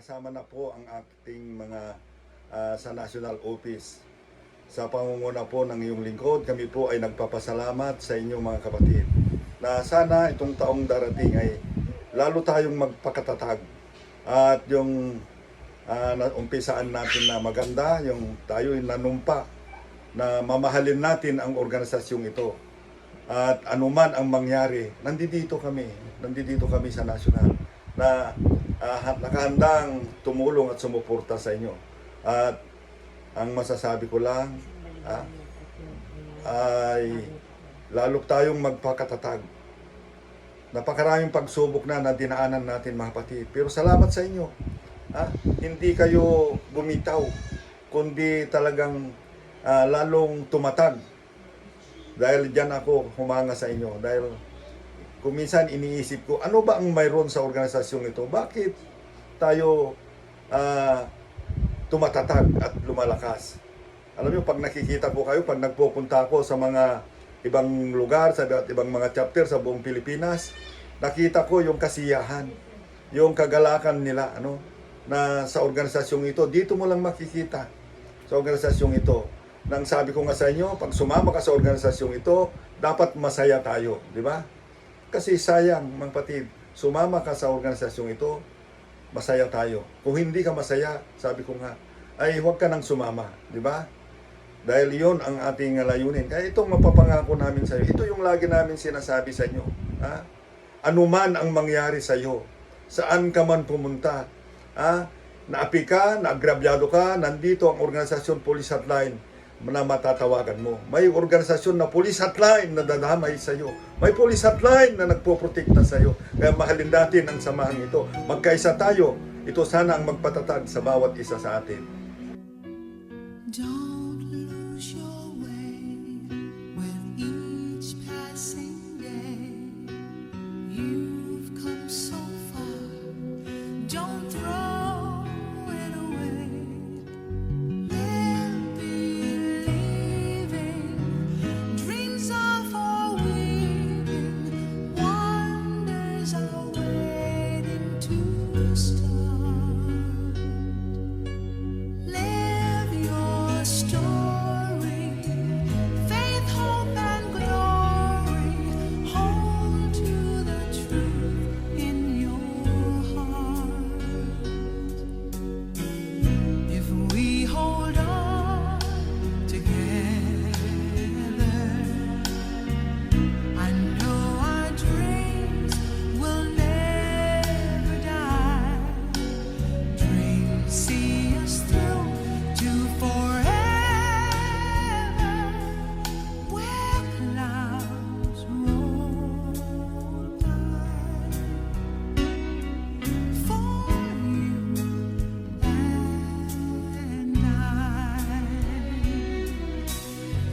kasama na po ang ating mga ah, sa National Office. Sa pangunguna po ng iyong lingkod, kami po ay nagpapasalamat sa inyo mga kapatid. Na sana itong taong darating ay lalo tayong magpakatatag. At yung ah, na, umpisaan natin na maganda, yung tayo ay nanumpa na mamahalin natin ang organisasyong ito. At anuman ang mangyari, nandito kami, nandito kami sa national na ah, nakahandang tumulong at sumuporta sa inyo. At ang masasabi ko lang ah, ay lalo tayong magpakatatag. Napakaraming pagsubok na na dinaanan natin mga kapatid. Pero salamat sa inyo. Ah, hindi kayo bumitaw, kundi talagang ah, lalong tumatag. Dahil diyan ako humanga sa inyo. Dahil kuminsan iniisip ko, ano ba ang mayroon sa organisasyong ito? Bakit tayo ah, tumatatag at lumalakas? Alam niyo, pag nakikita ko kayo, pag nagpupunta ako sa mga ibang lugar, sa iba't ibang mga chapter sa buong Pilipinas, nakita ko yung kasiyahan, yung kagalakan nila, ano, na sa organisasyong ito, dito mo lang makikita sa organisasyong ito. Nang sabi ko nga sa inyo, pag sumama ka sa organisasyong ito, dapat masaya tayo, di ba? Kasi sayang, mga patid, sumama ka sa organisasyong ito, masaya tayo. Kung hindi ka masaya, sabi ko nga, ay huwag ka nang sumama, di ba? Dahil yon ang ating layunin. Kaya itong mapapangako namin sa iyo, ito yung lagi namin sinasabi sa inyo. Ha? Anuman ang mangyari sa iyo, saan ka man pumunta, ha? naapi ka, naagrabyado ka, nandito ang organisasyon Police Hotline na matatawagan mo. May organisasyon na Police Hotline na dadamay sa iyo. May Police Hotline na nagpoprotekta sa iyo. Kaya mahalin natin ang samahan ito. Magkaisa tayo. Ito sana ang magpatatag sa bawat isa sa atin. Don't you.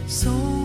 So